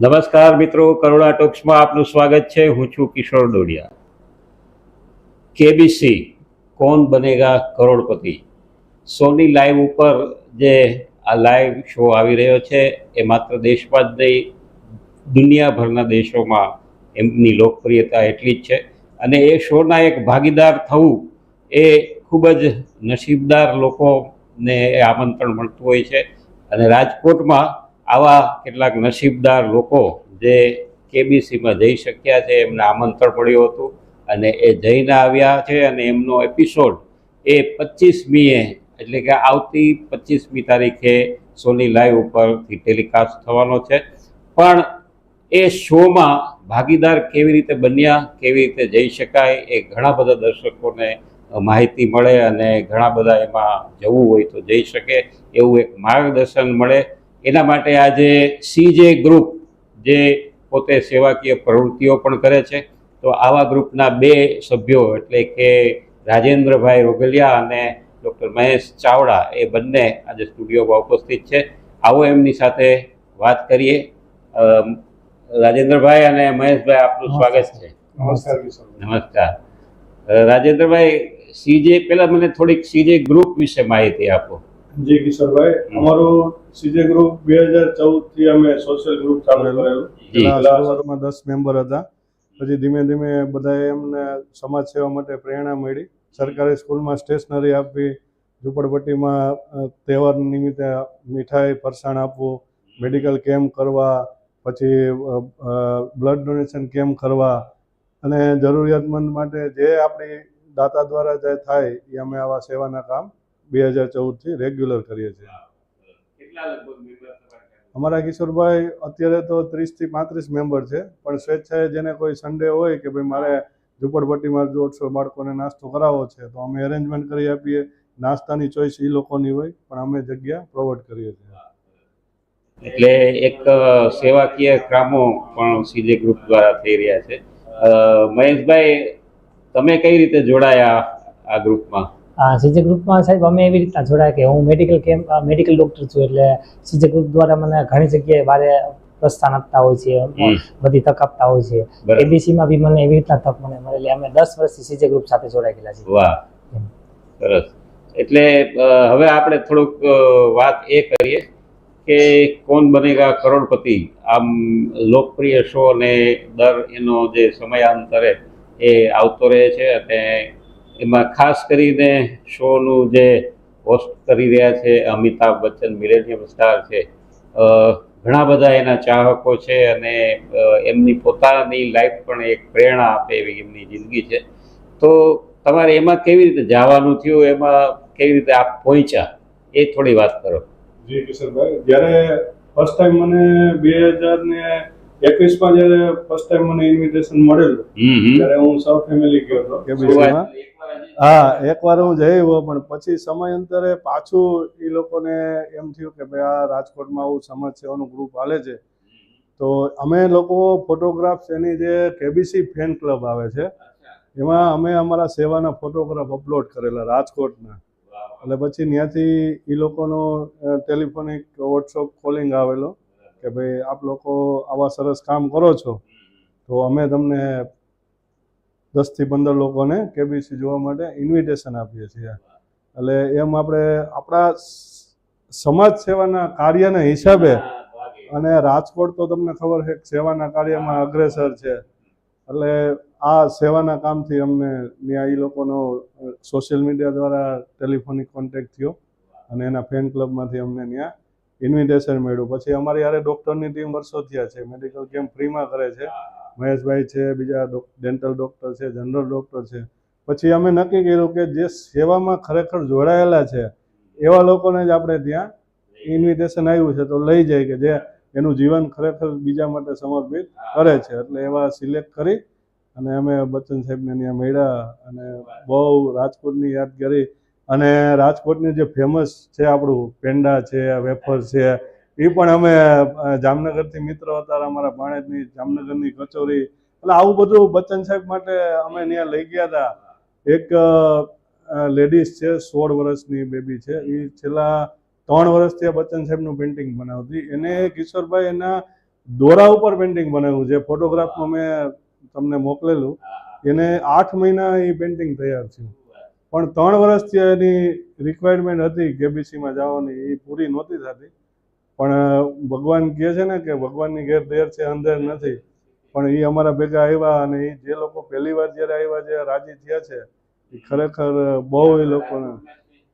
નમસ્કાર મિત્રો કરોડા ટોક્સમાં આપનું સ્વાગત છે. હું છું કિશોર ડોડિયા. કેબીસી કોણ બનેગા કરોડપતિ? સોની લાઈવ ઉપર જે આ લાઈવ શો આવી રહ્યો છે, એ માત્ર દેશમાં જ નહીં, દુનિયાભરના દેશોમાં એમની લોકપ્રિયતા એટલી જ છે. અને એ શોના એક ભાગીદાર થવું એ ખૂબ જ નસીબદાર લોકોને આમંત્રણ મળતું હોય છે. અને રાજકોટમાં આવા કેટલાક નસીબદાર લોકો જે કેબીસીમાં જઈ શક્યા છે, એમને આમંત્રણ મળ્યું હતું અને એ જઈને આવ્યા છે અને એમનો એપિસોડ એ પચીસમીએ એટલે કે આવતી પચીસમી તારીખે સોની લાઈવ ઉપરથી ટેલિકાસ્ટ થવાનો છે. પણ એ શોમાં ભાગીદાર કેવી રીતે બન્યા, કેવી રીતે જઈ શકાય એ ઘણા બધા દર્શકોને માહિતી મળે અને ઘણા બધા એમાં જવું હોય તો જઈ શકે એવું એક માર્ગદર્શન મળે. એના માટે આજે સીજે ગ્રુપ જે પોતે સેવાકીય પ્રવૃત્તિઓ પણ કરે છે. તો આવા ગ્રુપના બે સભ્યો એટલે કે રાજેન્દ્રભાઈ રોગલિયા અને ડૉક્ટર મહેશ ચાવડા એ બંને આજે સ્ટુડિયોમાં ઉપસ્થિત છે. આવો એમની સાથે વાત કરીએ. રાજેન્દ્રભાઈ અને મહેશભાઈ આપનું સ્વાગત છે. નમસ્કાર. નમસ્કાર. રાજેન્દ્રભાઈ સીજે પહેલાં મને થોડીક સીજે ગ્રુપ વિશે માહિતી આપો. જી કિશોરભાઈ અમારું સીજે ગ્રુપ બે હજાર ચૌદથી અમે સોશિયલ ગ્રુપ ચાલુ કરેલું. દસ મેમ્બર હતા. પછી ધીમે ધીમે બધાએ એમને સમાજ સેવા માટે પ્રેરણા મળી. સરકારી સ્કૂલમાં સ્ટેશનરી આપવી ઝૂંપડપટ્ટીમાં તહેવાર નિમિત્તે મીઠાઈ ફરસાણ આપવું મેડિકલ કેમ્પ કરવા પછી બ્લડ ડોનેશન કેમ્પ કરવા અને જરૂરિયાતમંદ માટે જે આપણી દાતા દ્વારા જે થાય એ અમે આવા સેવાના કામ બે હજાર ચૌદથી રેગ્યુલર કરીએ છીએ? અમારા કિશોરભાઈ અત્યારે તો ત્રીસથી પાંત્રીસ મેમ્બર છે પણ સ્વેચ્છાએ જેને કોઈ સન્ડે હોય કે ભાઈ મારે ઝૂંપડપટ્ટીમાં દોઢસો બાળકોને નાસ્તો કરાવવો છે તો અમે અરેન્જમેન્ટ કરી આપીએ. નાસ્તાની ચોઈસ એ લોકોની હોય પણ અમે જગ્યા પ્રોવાઈડ કરીએ છીએ. એટલે એક સેવાકીય કામો પણ સીજે ગ્રુપ દ્વારા થઈ રહ્યા છે. મહેશભાઈ તમે કઈ રીતે જોડાયા આ ગ્રુપમાં સીજે ગ્રુપમાં સાહેબ અમે એવી રીતના જોડાયા કે હું મેડિકલ કેમ્પ મેડિકલ ડૉક્ટર છું એટલે સીજે ગ્રુપ દ્વારા મને ઘણી જગ્યાએ મારે પ્રસ્થાન આપતા હોય છે બધી તક આપતા હોય છે. એબીસીમાં બી મને એવી રીતના તક મને મળેલી. અમે દસ વર્ષથી સીજે ગ્રુપ સાથે જોડાઈ ગયેલા છીએ. વાહ. સરસ. એટલે હવે આપણે થોડુંક વાત એ કરીએ કે કોણ બનેગા કરોડપતિ? આમ લોકપ્રિય શો અને દર એનો જે સમયાંતરે એ આવતો રહે છે અને એમાં ખાસ કરીને શોનું જે હોસ્ટ કરી રહ્યા છે, અમિતાભ બચ્ચન, મિલેનિયમ સ્ટાર છે ઘણા બધા એના ચાહકો છે અને એમની પોતાની લાઈફ પણ એક પ્રેરણા આપે એવી એમની જિંદગી છે. તો તમારે એમાં કેવી રીતે જવાનું થયું? એમાં કેવી રીતે આપ પહોંચ્યા? એ થોડી વાત કરો. જી કિશોરભાઈ જ્યારે ફર્સ્ટ ટાઈમ મને બે હજાર ને એકવીસમાં જ્યારે ફર્સ્ટ ટાઈમ મને ઇન્વિટેશન મળેલું ત્યારે હું સૌ ફેમિલી ગયો હતો. કેબીસીમાં હા? એકવાર હું જઈ આવ્યો પણ પછી સમયાંતરે પાછું એ લોકોને એમ થયું કે ભાઈ આ રાજકોટમાં આવું સમાજ સેવાનું ગ્રુપ હાલે છે. તો અમે લોકો ફોટોગ્રાફ્સ એની જે કેબીસી ફેન ક્લબ આવે છે એમાં અમે અમારા સેવાના ફોટોગ્રાફ અપલોડ કરેલા રાજકોટના. એટલે પછી ત્યાંથી એ લોકોનો ટેલિફોનિક વોટ્સઅપ કોલિંગ આવેલો. કે ભાઈ આપ લોકો આવા સરસ કામ કરો છો, તો અમે તમને દસથી પંદર લોકોને કેબીસી જોવા માટે ઇન્વિટેશન આપીએ છીએ. એટલે એમ આપણે આપણા સમાજ સેવાના કાર્યના હિસાબે અને રાજકોટ તો તમને ખબર છે સેવાના કાર્યમાં અગ્રેસર છે. એટલે આ સેવાના કામથી અમને ત્યાં એ લોકોનો સોશિયલ મીડિયા દ્વારા ટેલિફોનિક કોન્ટેક્ટ થયો અને એના ફેન ક્લબમાંથી અમને ત્યાં ઇન્વિટેશન મળ્યું. પછી અમારી યારે ડૉક્ટરની ટીમ વર્ષો થયા છે. મેડિકલ કેમ્પ ફ્રીમાં કરે છે. મહેશભાઈ છે બીજા ડેન્ટલ ડૉક્ટર છે જનરલ ડૉક્ટર છે. પછી અમે નક્કી કર્યું કે જે સેવામાં ખરેખર જોડાયેલા છે એવા લોકોને જ આપણે ત્યાં ઇન્વિટેશન આવ્યું છે. તો લઈ જાય કે જે એનું જીવન ખરેખર બીજા માટે સમર્પિત કરે છે. એટલે એવા સિલેક્ટ કરી અને અમે બચ્ચન સાહેબને ત્યાં મળ્યા અને બહુ રાજકોટની યાદગારી અને રાજકોટની જે ફેમસ છે આપણું પેંડા છે વેફર છે, એ પણ અમે જામનગરથી મિત્રો હતા, અમારા ભાણેજની જામનગરની કચોરી. એટલે આવું બધું બચ્ચન સાહેબ માટે અમે ત્યાં લઈ ગયા હતા. એક લેડીઝ છે, સોળ વર્ષની બેબી છે. એ છેલ્લા ત્રણ વર્ષથી બચ્ચન સાહેબનું પેઇન્ટિંગ બનાવતી. એને કિશોરભાઈ એના દોરા ઉપર પેઇન્ટિંગ બનાવ્યું, જે ફોટોગ્રાફમાં મેં તમને મોકલેલું. એને આઠ મહિના એ પેઇન્ટિંગ તૈયાર થયું. પણ ત્રણ વર્ષથી એની રિક્વાયરમેન્ટ હતી કેબીસીમાં જવાની એ પૂરી નહોતી થતી. પણ ભગવાન કહે છે ને કે ભગવાનની ઘેર દેર છે અંદર નથી. પણ એ અમારા ભેગા આવ્યા અને એ જે લોકો પહેલી વાર જ્યારે આવ્યા જે રાજી થયા છે એ ખરેખર બહુ એ લોકોને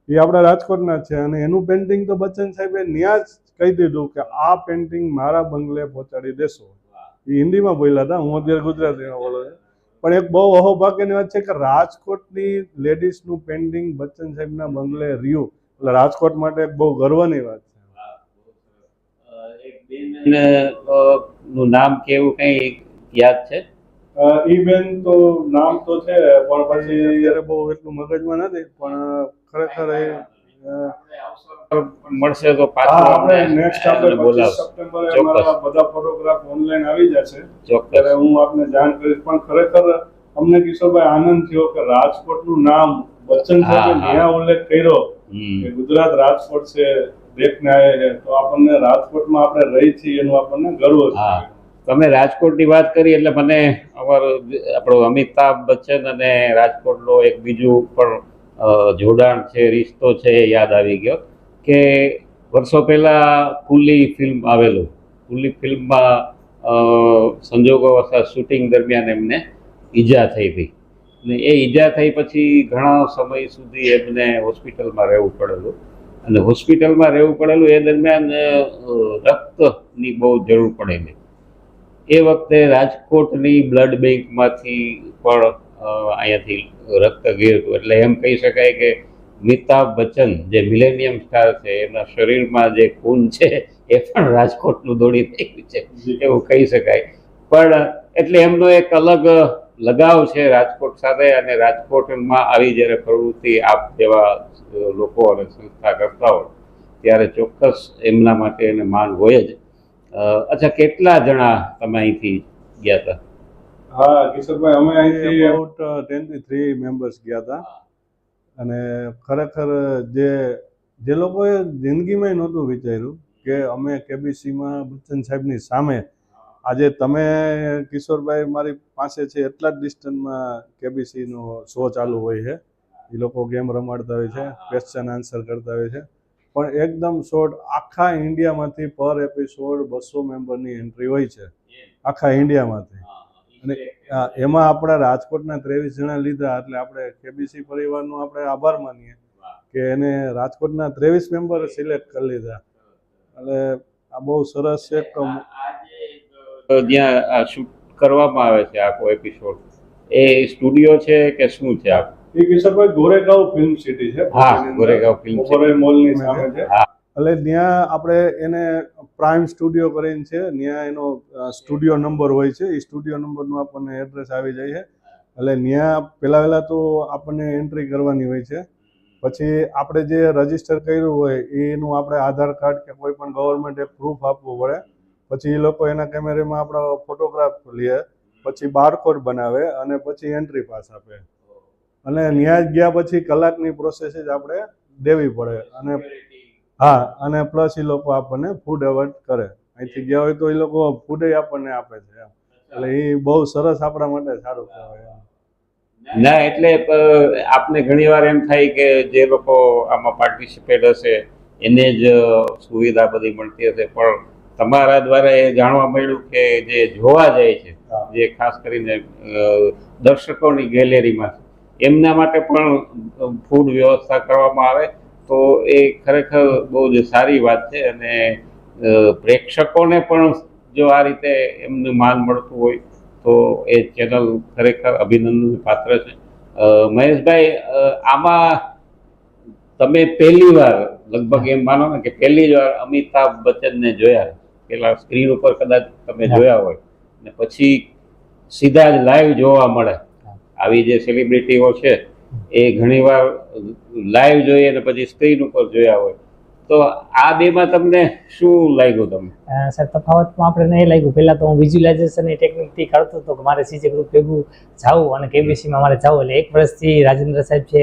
એ આપણા રાજકોટના છે અને એનું પેન્ટિંગ તો બચ્ચન સાહેબે ન્યા જ કહી દીધું કે આ પેન્ટિંગ મારા બંગલે પહોંચાડી દેશો. એ હિન્દીમાં બોલ્યા હતા, હું અત્યારે ગુજરાતીમાં બોલું છું. પણ એક બહુ અહોભાગ્યની વાત છે કે રાજકોટની લેડીઝનું પેન્ડિંગ બચ્ચન સાહેબના બંગલે રહ્યું. એટલે રાજકોટ માટે એક બહુ ગર્વની વાત છે. નું નામ કેવું કઈ યાદ છે? ઈ બેન તો નામ તો છે પણ પછી અત્યારે બહુ એટલું મગજમાં નથી પણ ખરેખર એ મળશે તો પાછું આપણે નેક્સ્ટ આપણે. સપ્ટેમ્બરે અમારા બધા ફોટોગ્રાફ ઓનલાઈન આવી જશે ત્યારે હું આપને જાણ કરીશ પણ ખરેખર અમને કિશોરભાઈ આનંદ થયો કે રાજકોટનું નામ બચ્ચન સાહેબે. ત્યાં ઉલ્લેખ કર્યો કે ગુજરાત રાજકોટ છે દેખને આવે છે તો આપણને રાજકોટમાં આપણે રહી છીએ એનું આપણને ગર્વ. છે તમે રાજકોટની વાત કરી એટલે મને અમારો આપણો અમિતાભ બચ્ચન અને રાજકોટનો એક બીજું પણ જોડાણ છે, રિશ્તો છે, એ યાદ આવી ગયો કે વર્ષો પહેલાં કુલી ફિલ્મ આવેલું. કુલી ફિલ્મમાં સંજોગો વસાત શૂટિંગ દરમિયાન એમને ઈજા થઈ હતી અને એ ઈજા થઈ પછી ઘણા સમય સુધી એમને હોસ્પિટલમાં રહેવું પડેલું. અને હોસ્પિટલમાં રહેવું પડેલું એ દરમિયાન રક્તની બહુ જરૂર પડેલી. એ વખતે રાજકોટની બ્લડ બેંકમાંથી પણ અહીંયાથી રક્ત ગયું એટલે એમ કહી શકાય કે અમિતાભ બચ્ચન જે મિલેનિયમ સ્ટાર છે એના શરીરમાં જે ખૂન છે, એ પણ રાજકોટનું દોડી થયું છે, એવું કહી શકાય. પણ એટલે એમનો એક અલગ લગાવ છે રાજકોટ સાથે અને રાજકોટમાં આવી જ્યારે પ્રવૃત્તિ આપ જેવા લોકો અને સંસ્થા કરતા હોય, ત્યારે ચોક્કસ એમના માટે એને માન હોય જ. અચ્છા, કેટલા જણા તમે અહીંથી ગયા હતા? હા કિશોરભાઈ અમે અહીંથી અબાઉટ ટ્વેન્ટી થ્રી મેમ્બર્સ ગયા હતા. અને ખરેખર જે જે લોકોએ જિંદગીમાં નહોતું વિચાર્યું કે અમે કેબીસીમાં બચ્ચન સાહેબની સામે આજે તમે કિશોરભાઈ મારી પાસે છે એટલા જ ડિસ્ટન્સમાં કેબીસીનો શો ચાલુ હોય છે. એ લોકો ગેમ રમાડતા હોય છે ક્વેશ્ચન આન્સર કરતા હોય છે. પણ એકદમ શોર્ટ આખા ઇન્ડિયામાંથી પર એપિસોડ બસો મેમ્બરની એન્ટ્રી હોય છે. આખા ઇન્ડિયામાંથી. અને એમાં આપણા રાજકોટના ત્રેવીસ જણા લીધા એટલે આપણે કેબીસી પરિવારનો આપણે આભાર માનીએ કે એને રાજકોટના ત્રેવીસ મેમ્બર સિલેક્ટ કરી લીધા. એટલે આ બહુ સરસ એક જ્યાં શૂટ કરવામાં આવે છે આખો એપિસોડ એ સ્ટુડિયો છે કે શું છે આપ એ કિશોરભાઈ ગોરેગાંવ ફિલ્મ સિટી છે. હા, ગોરેગાંવ ફિલ્મ. મોલની સામે છે. હા. એટલે ત્યાં આપણે એને પ્રાઇમ સ્ટુડિયો કરીને છે ત્યાં એનો સ્ટુડિયો નંબર હોય છે એ સ્ટુડિયો નંબરનું આપણને એડ્રેસ આવી જાય છે. એટલે ત્યાં પહેલાં વહેલાં તો આપણને એન્ટ્રી કરવાની હોય છે. પછી આપણે જે રજિસ્ટર કર્યું હોય, એનું આપણે આધાર કાર્ડ કે કોઈ પણ ગવર્મેન્ટ પ્રૂફ આપવું પડે. પછી એ લોકો એના કેમેરામાં આપણો ફોટોગ્રાફ લે, પછી બારકોડ બનાવે અને પછી એન્ટ્રી પાસ આપે. અને ત્યાં ગયા પછી કલાકની પ્રોસેસ જ આપણે દેવી પડે. અને હા અને પ્લસ એ લોકો આપણને ફૂડ એવોર્ડ કરે. અહીંથી ગયા હોય તો એ લોકો ફૂડ આપણને આપે છે એટલે એ બહુ સરસ આપણા માટે સારું કહેવાય ના એટલે આપને ઘણીવાર એમ થાય કે જે લોકો આમાં પાર્ટિસિપેટ હશે એને જ સુવિધા બધી મળતી હશે. પણ તમારા દ્વારા એ જાણવા મળ્યું કે જે જોવા જાય છે જે ખાસ કરીને દર્શકોની ગેલેરીમાં એમના માટે પણ ફૂડ વ્યવસ્થા કરવામાં આવે. તો એ ખરેખર બહુ જ સારી વાત છે અને પ્રેક્ષકોને પણ જો આ રીતે એમનું માન મળતું હોય તો એ ચેનલ ખરેખર અભિનંદન પાત્ર છે. મહેશભાઈ આમાં તમે પહેલી વાર લગભગ એમ માનો ને કે પહેલી જ વાર અમિતાભ બચ્ચનને જોયા પેલા સ્ક્રીન ઉપર કદાચ તમે. જોયા હોય ને પછી સીધા જ લાઈવ જોવા મળે. આવી જે સેલિબ્રિટીઓ છે એ ઘણીવાર લાઈવ જોઈએ અને પછી સ્ક્રીન ઉપર જોયા હોય. તો આ બેમાં તમને શું લાગ્યું તમને? સર તફાવતમાં આપણે નહીં લાગ્યું. પહેલાં તો હું વિઝ્યુલાઇઝેશન ટેકનિક ટેકનિકથી કરતો હતો કે મારે સીજે ગ્રુપ ભેગું જાવું અને કેબીસીમાં મારે જાવું. એટલે એક વર્ષથી રાજેન્દ્ર સાહેબ છે,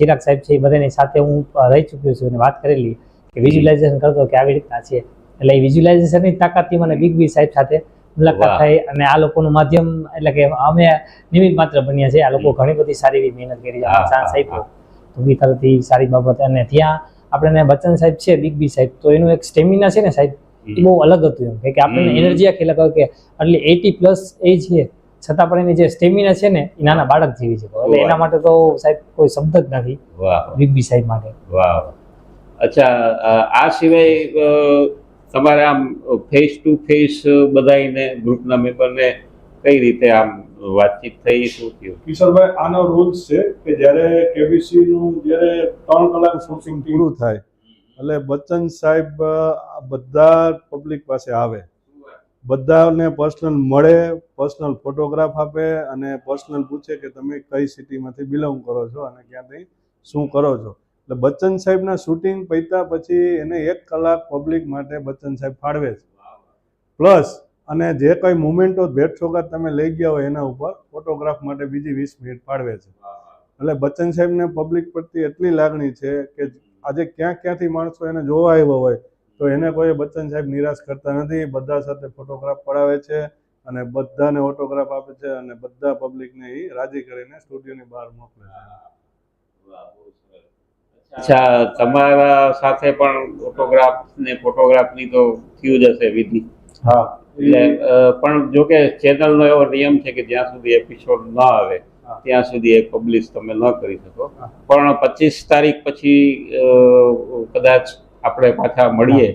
ચિરાગ સાહેબ છે, એ બધાની સાથે હું રહી ચૂક્યો છું અને વાત કરેલી કે વિઝ્યુલાઇઝેશન કરતો કે આવી રીતના છે. એટલે એ વિઝ્યુલાઇઝેશનની તાકાતથી મને બિગ બી સાહેબ સાથે મુલાકાત. થઈ અને આ લોકોનું માધ્યમ એટલે કે અમે નિમિત્ત માત્ર બન્યા છે આ લોકો ઘણી બધી સારી એવી મહેનત કરી ચાન્સ આપ્યો. તો બી તરફથી સારી બાબત અને ત્યાં આપણે બચ્ચન સાહેબ છે બિગ બી સાહેબ તો એનું એક સ્ટેમિના છે ને સાહેબ બહુ અલગ હતું એમ. કે- આપણને એનર્જી આખી લગાવે કે એટલે એટી પ્લસ એ છે. છતાં પણ એની જે સ્ટેમિના છે ને એ નાના બાળક જેવી છે. એટલે એના માટે તો સાહેબ કોઈ શબ્દ જ નથી બિગ બી સાહેબ માટે. વાહ. અચ્છા આ સિવાય તમારે આમ ફેસ ટુ ફેસ બધાને ગ્રુપના મેમ્બરને કઈ રીતે આમ વાતચીત થઈ, શું થયું? કિશોરભાઈ, આનો રૂલ્સ છે કે જ્યારે કેબીસી નું જ્યારે ત્રણ કલાક સોર્સિંગ પૂરું થાય, એટલે બચ્ચન સાહેબ બધા પબ્લિક પાસે આવે. બધાને પર્સનલ મળે પર્સનલ ફોટોગ્રાફ આપે અને પર્સનલ પૂછે કે તમે કઈ સિટીમાંથી બિલોંગ કરો છો અને ક્યાંથી શું કરો છો. એટલે બચ્ચન સાહેબના શૂટિંગ પૈતા પછી એને એક કલાક પબ્લિક માટે બચ્ચન સાહેબ ફાળવે છે. પ્લસ અને જે કઈ મુમેન્ટો ભેટ સોગાદ તમે લઈ ગયા હોય એના ઉપર ફોટોગ્રાફ માટે બીજી વીસ મિનિટ ફાળવે છે. એટલે બચ્ચન સાહેબને પબ્લિક પ્રત્યે એટલી લાગણી છે કે આજે ક્યાં ક્યાંથી માણસો એને જોવા આવ્યો હોય તો એને કોઈ બચ્ચન સાહેબ નિરાશ કરતા નથી. બધા સાથે ફોટોગ્રાફ પડાવે છે અને બધાને ઓટોગ્રાફ આપે છે અને બધા પબ્લિકને એ રાજી કરીને સ્ટુડિયોની બહાર મોકલે છે. અચ્છા તમારા સાથે પણ ફોટોગ્રાફ ને ફોટોગ્રાફની તો થયું જ હશે વિધિ. હા. એટલે પણ જો કે ચેનલનો એવો નિયમ છે કે જ્યાં સુધી એપિસોડ ન આવે ત્યાં સુધી એ પબ્લિશ તમે ન કરી શકો. પણ પચીસ તારીખ પછી કદાચ આપણે પાછા મળીએ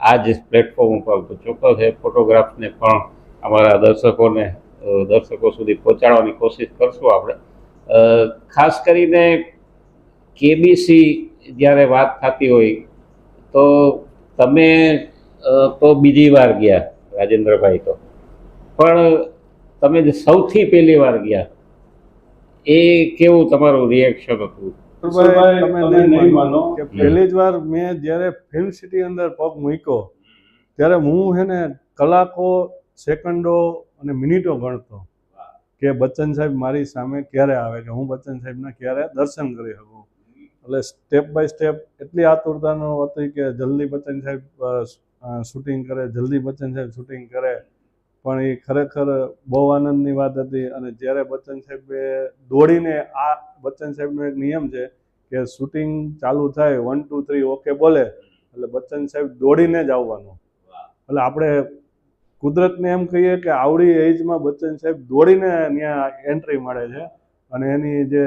આ જ પ્લેટફોર્મ ઉપર તો ચોક્કસ એ ફોટોગ્રાફને પણ અમારા દર્શકોને દર્શકો સુધી પહોંચાડવાની કોશિશ કરશું આપણે. ખાસ કરીને કેબીસી જ્યારે વાત થતી હોય તો તમે તો બીજી વાર ગયા રાજેન્દ્રભાઈ તો. પણ તમે જે સૌથી પહેલી વાર ગયા એ કેવું તમારું રિએક્શન હતું? તમે માનો કે પહેલી જ વાર મેં જ્યારે ફિલ્મ સિટી અંદર પગ મૂક્યો ત્યારે હું હેને કલાકો સેકન્ડો અને મિનિટો ગણતો કે બચ્ચન સાહેબ મારી સામે ક્યારે આવે કે હું બચ્ચન સાહેબના ક્યારે દર્શન કરી શકું? એટલે સ્ટેપ બાય સ્ટેપ એટલી આતુરતાનો હતી કે જલ્દી બચ્ચન સાહેબ શૂટિંગ કરે, જલ્દી બચ્ચન સાહેબ શૂટિંગ કરે. પણ એ ખરેખર બહુ આનંદની વાત હતી અને જ્યારે બચ્ચન સાહેબે દોડીને આ બચ્ચન સાહેબનો એક નિયમ છે કે શૂટિંગ ચાલુ થાય વન ટુ થ્રી ઓકે બોલે, એટલે બચ્ચન સાહેબ દોડીને જ આવવાનું. એટલે આપણે કુદરતને એમ કહીએ કે આવડી એજમાં બચ્ચન સાહેબ દોડીને ત્યાં એન્ટ્રી મળે છે. અને એની જે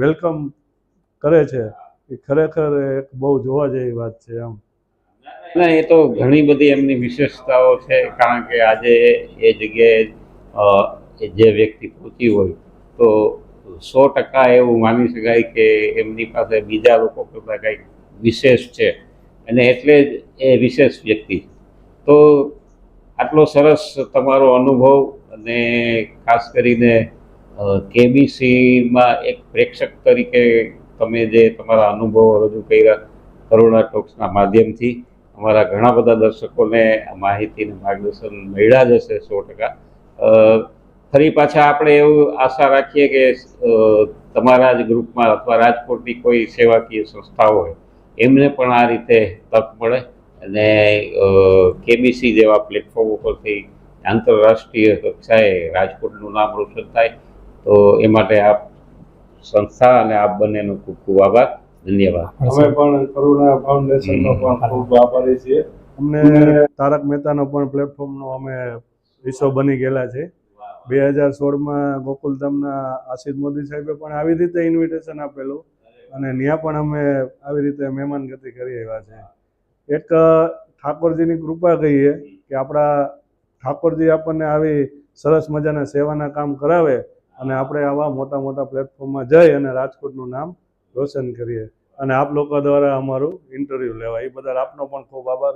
વેલકમ કરે છે. એ ખરેખર એક બહુ જોવા જેવી વાત છે એમ. ના, એ તો ઘણી બધી એમની વિશેષતાઓ છે, કારણ કે આજે એ જગ્યાએ જે વ્યક્તિ પહોંચી હોય, તો સો ટકા એવું માની શકાય કે એમની પાસે બીજા લોકો કરતાં કંઈક વિશેષ છે. અને એટલે જ એ વિશેષ વ્યક્તિ. તો આટલો સરસ તમારો અનુભવ અને ખાસ કરીને કેબીસીમાં એક પ્રેક્ષક તરીકે તમે જે તમારા અનુભવો રજૂ કર્યા કરુણા ટોક્સના માધ્યમથી, અમારા ઘણા બધા દર્શકોને આ માહિતી માર્ગદર્શન મળ્યા જ હશે સો ટકા. ફરી પાછા આપણે એવું આશા રાખીએ કે તમારા જ ગ્રુપમાં અથવા રાજકોટની કોઈ સેવાકીય સંસ્થાઓ હોય, એમને પણ આ રીતે તક મળે અને કેબીસી જેવા પ્લેટફોર્મ ઉપરથી આંતરરાષ્ટ્રીય કક્ષાએ રાજકોટનું નામ રોશન થાય. તો એ માટે આપ સંસ્થા અને આપ બંનેનો ખૂબ ખૂબ આભાર. ધન્યવાદ. અમે પણ કરુણા ફાઉન્ડેશનનો પણ ખૂબ આભારી છીએ. અમને તારક મહેતાનો પણ પ્લેટફોર્મનો અમે હિસ્સો બની ગયેલા છે. બે હજાર સોળમાં ગોકુલધામના આશિષ મોદી સાહેબે પણ આવી રીતે ઇન્વિટેશન આપેલું અને ત્યાં પણ અમે આવી રીતે મહેમાનગતિ કરી આવ્યા છે. એક ઠાકોરજીની કૃપા કહીએ કે આપણા ઠાકોરજી આપણને આવી સરસ મજાના સેવાના કામ કરાવે અને આપણે આવા મોટા મોટા પ્લેટફોર્મમાં જઈ અને રાજકોટનું નામ રોશન કરીએ. અને આપ લોકો દ્વારા અમારું ઇન્ટરવ્યૂ લેવાય. એ બદલ આપનો પણ ખૂબ આભાર.